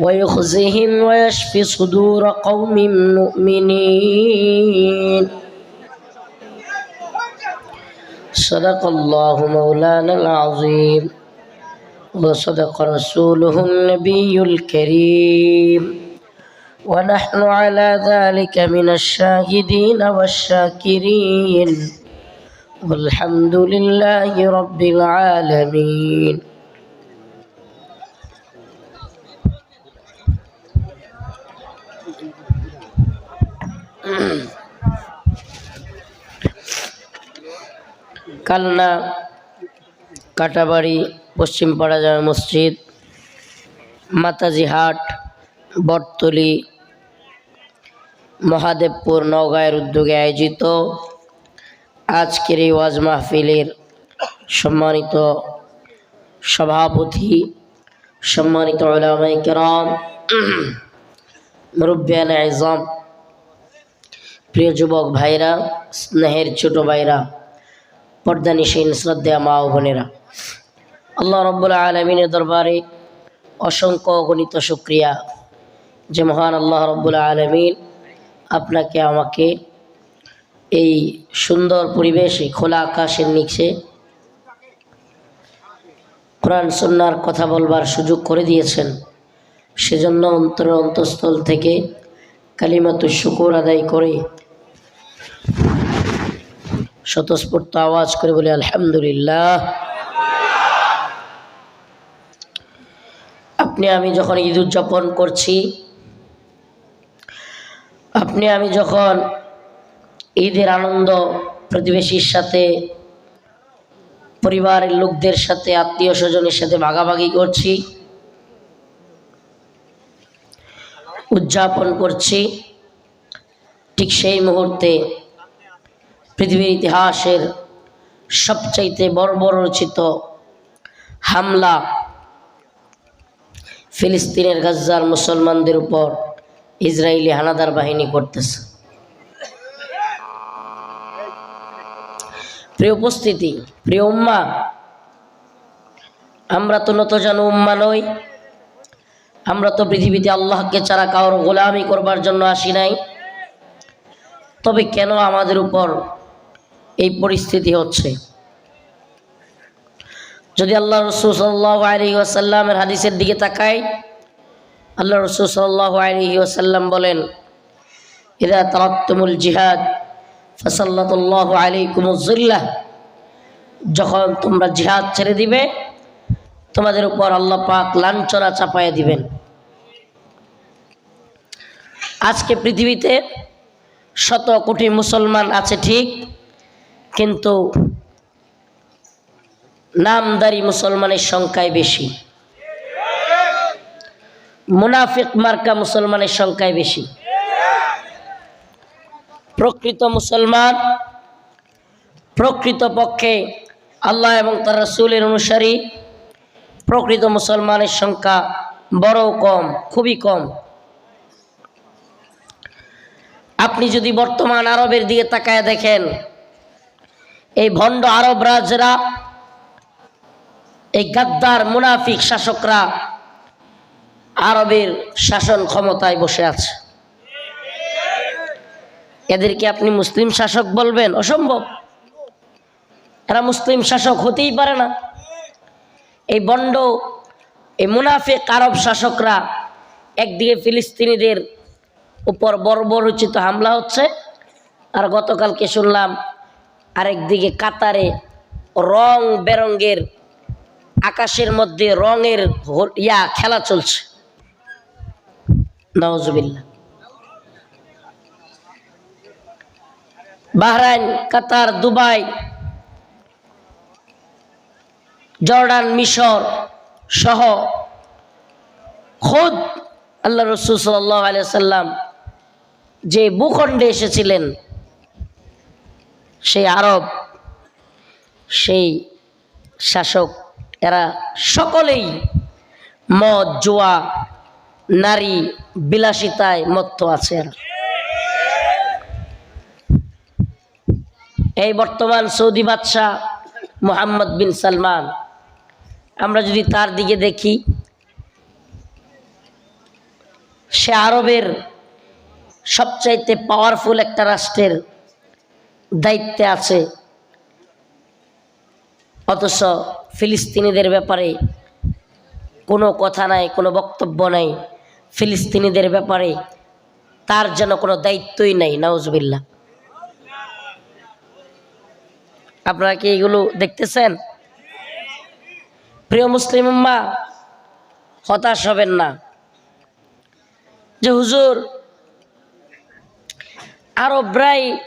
ويخزهم ويشفي صدور قوم مؤمنين. صدق الله مولانا العظيم. وصدق رسوله النبي الكريم. ونحن على ذلك من الشاهدين والشاكرين. والحمد لله رب العالمين. কালনা, কাটাবাড়ি, পশ্চিমপাড়া জামা মসজিদ, মাতাজি হাট, বটতলি, মহাদেবপুর নওগাঁয়ের উদ্যোগে আয়োজিত আজকের এই ওয়াজ মাহফিলের সম্মানিত সভাপতি, সম্মানিত ওলামাই মুরব্বিয়ান আজম প্রিয় যুবক ভাইরা স্নেহের ছোট ভাইরা পর্দানিসীন শ্রদ্ধা মা ও বোনেরা, আল্লাহ রব্বুল আলমিনের দরবারে অসংখ্য গণিত শুক্রিয়া যে মহান আল্লাহ রব্বুল আলমিন আপনাকে, আমাকে এই সুন্দর পরিবেশে, খোলা আকাশের নিচে কোরআন সন্ন্যার কথা বলবার সুযোগ করে দিয়েছেন। সেজন্য অন্তর অন্তঃস্থল থেকে কালিমাতু শুকুর আদায় করে স্বতঃস্ফূর্ত আওয়াজ করে বলি, আলহামদুলিল্লাহ। আপনি, আমি যখন ঈদ উদযাপন করছি, আপনি, আমি যখন ঈদের আনন্দ প্রতিবেশীর সাথে, পরিবারের লোকদের সাথে আত্মীয় স্বজনের সাথে ভাগাভাগি করছি, উদযাপন করছি ঠিক সেই মুহূর্তে পৃথিবীর ইতিহাসের সবচাইতে বড় বড় রচিত হামলা ফিলিস্তিনের গাজ্জার মুসলমানদের উপর ইসরায়েলি হানাদার বাহিনী করতেছে। প্রিয় উপস্থিতি, প্রিয় উম্মা, আমরা তো নত যেন উম্মা নই। আমরা তো পৃথিবীতে আল্লাহকে ছাড়া কারোর গোলামি করবার জন্য আসি নাই। তবে কেন আমাদের উপর এই পরিস্থিতি হচ্ছে? যদি আল্লাহ রসুল সাল্লাহ আলী ওয়াসাল্লামের হাদিসের দিকে তাকাই, আল্লাহ রসুল সাল্লাহ আলী ওয়াসাল্লাম বলেন, ইদা তারাত্তমুল জিহাদ ফসল্লাতুল্লাহ আলী কুমুজুল্লাহ যখন তোমরা জিহাদ ছেড়ে দিবে, তোমাদের উপর আল্লাহ পাক লাঞ্ছনা চাপাইয়া দিবেন। আজকে পৃথিবীতে শত কোটি মুসলমান আছে ঠিক, কিন্তু নামদারি মুসলমানের সংখ্যায় বেশি। মুনাফিক মার্কা মুসলমানের সংখ্যায় বেশি। প্রকৃত মুসলমান প্রকৃত পক্ষে আল্লাহ এবং তার রসুলের অনুসারী, প্রকৃত মুসলমানের সংখ্যা বড় কম, খুবই কম। আপনি যদি বর্তমান আরবের দিকে তাকায় দেখেন, এই ভণ্ড আরব রাজরা, এই গাদ্দার মুনাফিক শাসকরা আরবের শাসন ক্ষমতায় বসে আছে। এদেরকে আপনি মুসলিম শাসক বলবেন? অসম্ভব। এরা মুসলিম শাসক হতেই পারে না। এই বন্ড, এই মুনাফিক আরব শাসকরা একদিকে ফিলিস্তিনিদের উপর বর্বরচিত হামলা হচ্ছে। আর গতকালকে শুনলাম আরেকদিকে কাতারে রং বেরঙ্গের আকাশের মধ্যে রঙের ইয়া খেলা চলছে। নওয়াজবিল্লা বাহরাইন, কাতার, দুবাই, জর্ডান, মিশর সহ খোদ আল্লাহ রসুল সাল্লাহ আলিয়াল্লাম যে ভূখণ্ডে এসেছিলেন, সেই আরব, সেই শাসক, এরা সকলেই মদ, জোয়া, নারী বিলাসিতায় মত্ত আছে এই বর্তমান সৌদি বাদশাহ মোহাম্মদ বিন সালমান, আমরা যদি তার দিকে দেখি, সে আরবের সবচাইতে পাওয়ারফুল একটা রাষ্ট্রের দায়িত্বে আছে। অথচ ফিলিস্তিনিদের ব্যাপারে কোনো কথা নাই, কোনো বক্তব্য নাই। ফিলিস্তিনিদের ব্যাপারে তার যেন কোনো দায়িত্বই নাই নাউজবিল্লা আপনারা কি এগুলো দেখতেছেন? প্রিয় মুসলিম উম্মা, হতাশ হবেন না। যে হুজুর আরবরাই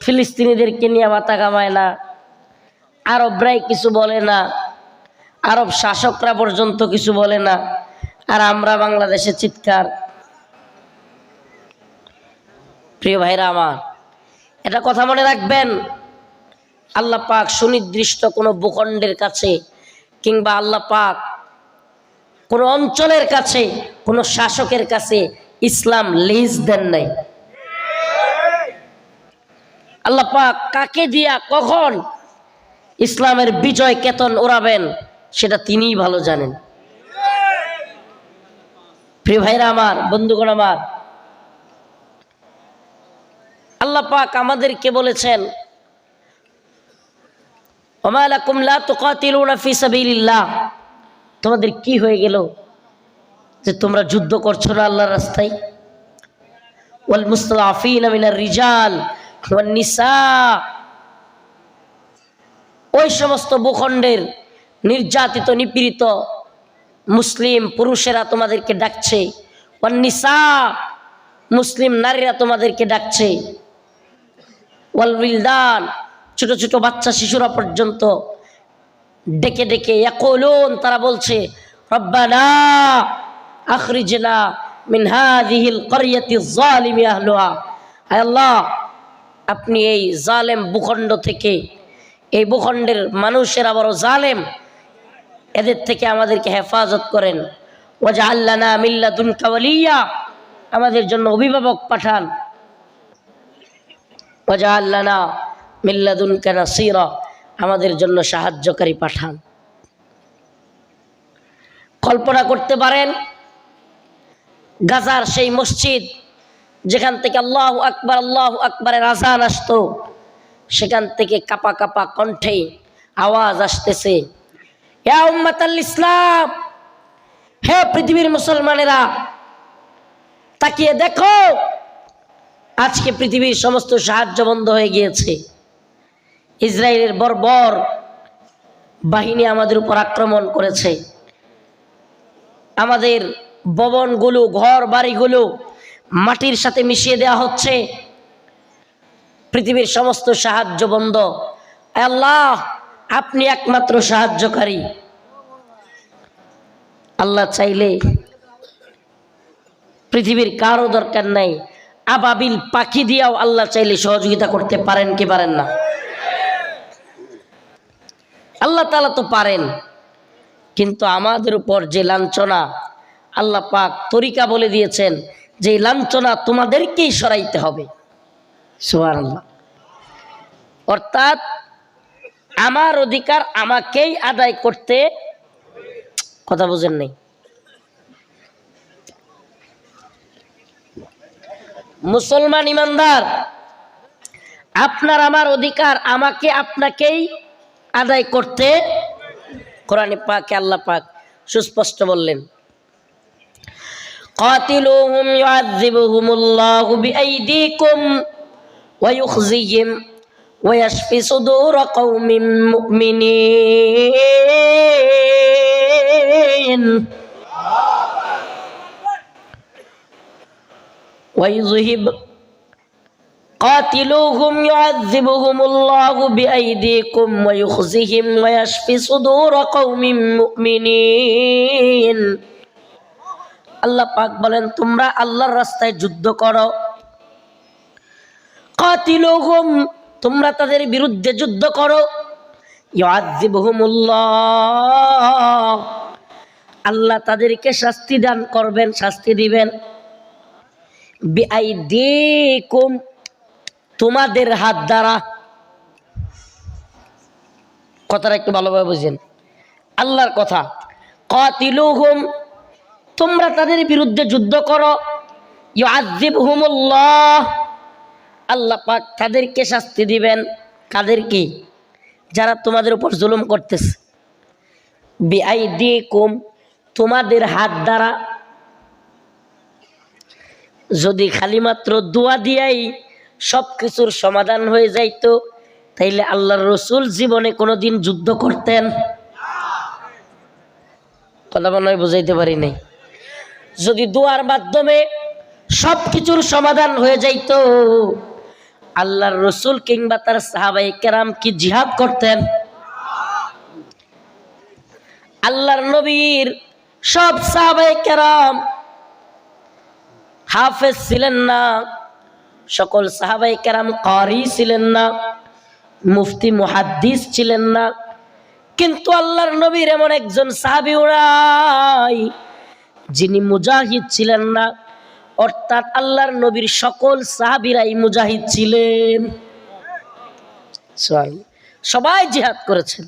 ফিলিস্তিনিদেরকে নিয়ে মাথা কামায় না। আরবরাই কিছু বলে না। আরব শাসকরা পর্যন্ত কিছু বলে না। আর আমরা বাংলাদেশে চিৎকার। প্রিয় ভাইরা আমার এটা কথা মনে রাখবেন। আল্লাহ পাক সুনির্দিষ্ট কোনো ভূখণ্ডের কাছে কিংবা আল্লাহ পাক কোনো অঞ্চলের কাছে, কোনো শাসকের কাছে ইসলাম লিজ দেন নাই। আল্লাহ পাক কাকে দিয়া কখন ইসলামের বিজয় কেতন ওড়াবেন সেটা তিনিই ভালো জানেন। প্রিয় ভাইরা আমার, বন্ধুগণ আমার, আল্লাহ পাক আমাদেরকে বলেছেন তোমাদের কি হয়ে গেল যে তোমরা যুদ্ধ করছ না আল্লাহর রাস্তায়? ওয়াল রিজাল। নিসা। ওই সমস্ত ভূখণ্ডের নির্যাতিত, নিপীড়িত মুসলিম পুরুষেরা তোমাদেরকে ডাকছে। নিসা, মুসলিম নারীরা তোমাদেরকে ডাকছে। ওয়াল উইলদান, ছোট ছোট বাচ্চা শিশুরা পর্যন্ত ডেকে ডেকে ইয়াকুলুন, তারা বলছে, রব্বানা আখরিজনা মিন হাযিহিল ক্বরিয়াতি যালিমি আহলুহা। আল্লাহ আপনি এই জালেম ভূখণ্ড থেকে, এই ভূখণ্ডের মানুষের বড় জালেম, এদের থেকে আমাদেরকে হেফাজত করেন। ওজা আল্লানা মিল্লাদুন কাওয়ালিয়া আমাদের জন্য অভিভাবক পাঠান। ওয়াজা আল্লানা মিল্লাদুন কানাসিরা, আমাদের জন্য সাহায্যকারী পাঠান। কল্পনা করতে পারেন, গাজার সেই মসজিদ যেখান থেকে আল্লাহ আকবার, আল্লাহ আকবরের আজান আসতো, সেখান থেকে কাপা কাপা কণ্ঠে আওয়াজ আসতেছে। ইসলাম, হে পৃথিবীর মুসলমানেরা, তাকিয়ে দেখো, আজকে পৃথিবীর সমস্ত সাহায্য বন্ধ হয়ে গিয়েছে। ইসরায়েলের বর্বর বাহিনী আমাদের উপর আক্রমণ করেছে। আমাদের ভবনগুলো ঘর বাড়িগুলো মাটির সাথে মিশিয়ে দেওয়া হচ্ছে। পৃথিবীর সমস্ত সাহায্য বন্ধ। আল্লাহ, আপনি একমাত্র সাহায্যকারী। আল্লাহ চাইলে পৃথিবীর কারও দরকার নাই। আবাবিল পাখি দিয়াও আল্লাহ চাইলে সহযোগিতা করতে পারেন কি পারেন না? আল্লাহ তালা তো পারেন, কিন্তু আমাদের উপর যে লাঞ্ছনা, আল্লাহ পাক তরিকা বলে দিয়েছেন যে লাঞ্ছনা তোমাদেরকেই সরাইতে হবে। সুয়ার অর্থাৎ আমার অধিকার আমাকেই আদায় করতে কথা বোঝেন নাই। মুসলমান ইমানদার, আপনার আমার অধিকার আমাকে আপনাকেই আদায় করতে কোরআনে পাকে, আল্লাহ পাক সুস্পষ্ট বললেন। قاتلوهم يعذبهم الله بأيديكم ويخزيهم ويشفي صدور قوم مؤمنين. ويذهب قاتلوهم يعذبهم الله بأيديكم ويخزهم ويشفي صدور قوم مؤمنين. আল্লাহ পাক বলেন, তোমরা আল্লাহর রাস্তায় যুদ্ধ করো। কাতিলুহুম, তোমরা তাদের বিরুদ্ধে যুদ্ধ করো। আল্লাহ তাদেরকে শাস্তি দান করবেন, শাস্তি দিবেন। তোমাদের হাত দ্বারা। কথাটা একটু ভালোভাবে বুঝেন। আল্লাহর কথা, কাতিলুহুম তোমরা তাদের বিরুদ্ধে যুদ্ধ করো। আল্লাহ পাক তাদেরকে শাস্তি দিবেন। কাদেরকে যারা তোমাদের উপর জুলুম করতেছে। বিআই দিয়ে কম তোমাদের হাত দ্বারা। যদি খালি মাত্র দোয়া দিয়াই সব কিছুর সমাধান হয়ে যাইতো, তাইলে আল্লাহর রসুল জীবনে কোনোদিন যুদ্ধ করতেন। কথা মনে হয় বুঝাইতে পারি নাই। যদি দোয়ার মাধ্যমে সব কিছুর সমাধান হয়ে যাইতো, আল্লাহর রসুল কিংবা তার সাহাবাই কেরাম কি জিহাদ করতেন? আল্লাহর নবীর সব সাহাবাই কেরাম হাফেজ ছিলেন না, সকল সাহাবাই কেরাম কারি ছিলেন না, মুফতি মুহাদ্দিস ছিলেন না। কিন্তু আল্লাহর নবীর এমন একজন সাহাবি উড়াই। যিনি মুজাহিদ ছিলেন না, অর্থাৎ আল্লাহর নবীর সকল সাহাবিরাই মুজাহিদ ছিলেন। সবাই জিহাদ করেছেন।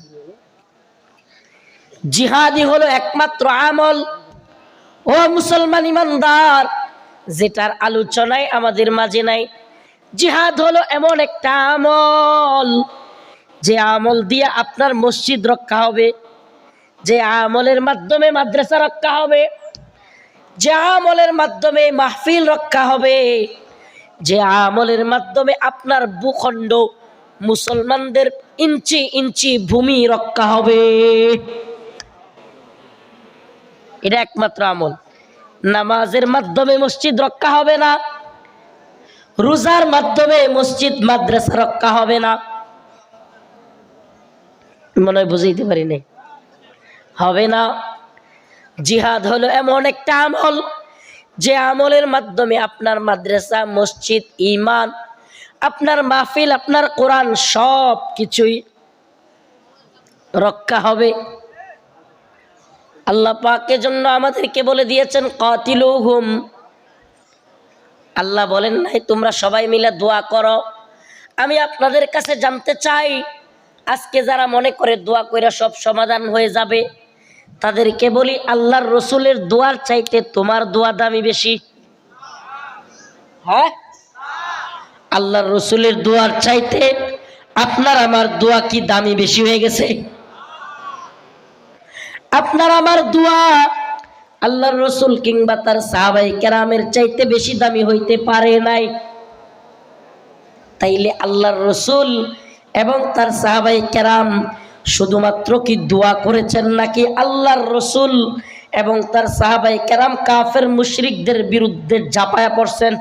জিহাদি হলো একমাত্র আমল। ও মুসলমান ইমানদার, যেটার আলোচনায় আমাদের মাঝে নাই। জিহাদ হলো এমন একটা আমল, যে আমল দিয়ে আপনার মসজিদ রক্ষা হবে, যে আমলের মাধ্যমে মাদ্রাসা রক্ষা হবে। যে আমলের মাধ্যমে মাহফিল রক্ষা হবে, যে আমলের মাধ্যমে আপনার ভূখণ্ড মুসলমানদের ইঞ্চি ইঞ্চি ভূমি রক্ষা হবে। এটা একমাত্র আমল। নামাজের মাধ্যমে মসজিদ রক্ষা হবে না, রোজার মাধ্যমে মসজিদ, মাদ্রাসা রক্ষা হবে না। মনে হয় বুঝাইতে পারি নাই। হবে না। জিহাদ হলো এমন একটা আমল, যে আমলের মাধ্যমে আপনার মাদ্রাসা, মসজিদ ইমান আপনার মাহফিল, আপনার কোরআন সব কিছুই রক্ষা হবে। আল্লাহ পাকের জন্য আমাদেরকে বলে দিয়েছেন, কাতিলুহুম। আল্লাহ বলেন নাই, তোমরা সবাই মিলে দোয়া করো। আমি আপনাদের কাছে জানতে চাই, আজকে যারা মনে করে দোয়া কইরা সব সমাধান হয়ে যাবে তাদেরকে বলি, আল্লাহর রসুলের দোয়ার চাইতে তোমার দোয়া দামি বেশি। হ্যাঁ? আল্লাহর রসুলের দোয়ার চাইতে আপনার আমার দোয়া কি দামি বেশি হয়ে গেছে? আপনার আমার দোয়া আল্লাহর রসুল কিংবা তার সাহাবাই কেরামের চাইতে বেশি দামি হইতে পারে নাই। তাইলে আল্লাহর রসুল এবং তার সাহাবাই কেরাম শুধুমাত্র কি দোয়া করেছেন নাকি আল্লাহর রসুল এবং তার সাহাবাই কেরাম কাফের মুশরিকদের বিরুদ্ধে ঝাঁপায়া পড়ছেন?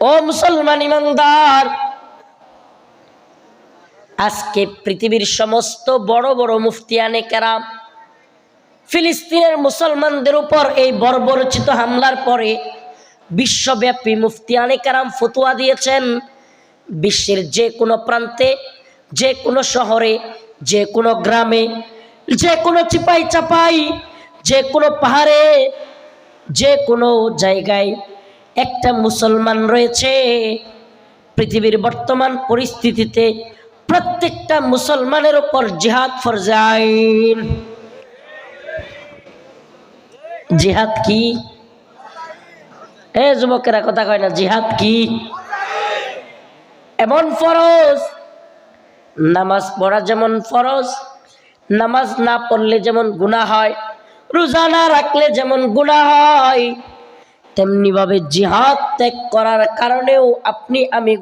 ও মুসলমান ইমানদার, আজকে পৃথিবীর সমস্ত বড় বড় মুফতিয়ানে কেরাম ফিলিস্তিনের মুসলমানদের উপর এই বর্বরচিত হামলার পরে বিশ্বব্যাপী মুফতিয়ানে কেরাম ফতুয়া দিয়েছেন বিশ্বের যে কোনো প্রান্তে যে কোনো শহরে যে কোনো গ্রামে যে কোনো চিপাই চাপাই যে কোনো পাহাড়ে যে কোনো জায়গায় একটা মুসলমান রয়েছে। পৃথিবীর বর্তমান পরিস্থিতিতে প্রত্যেকটা মুসলমানের উপর জিহাদ ফরজাইন। জিহাদ কি? এ যুবকেরা কথা কয় না, জিহাদ কি? এমন ফরজ নামাজ পড়া যেমন ফরজ, নামাজ না পড়লে যেমন গুণা হয়, রোজা না রাখলে যেমন গুণা হয়, তেমনিভাবে জিহাদ ত্যাগ করার কারণেও আপনি আমি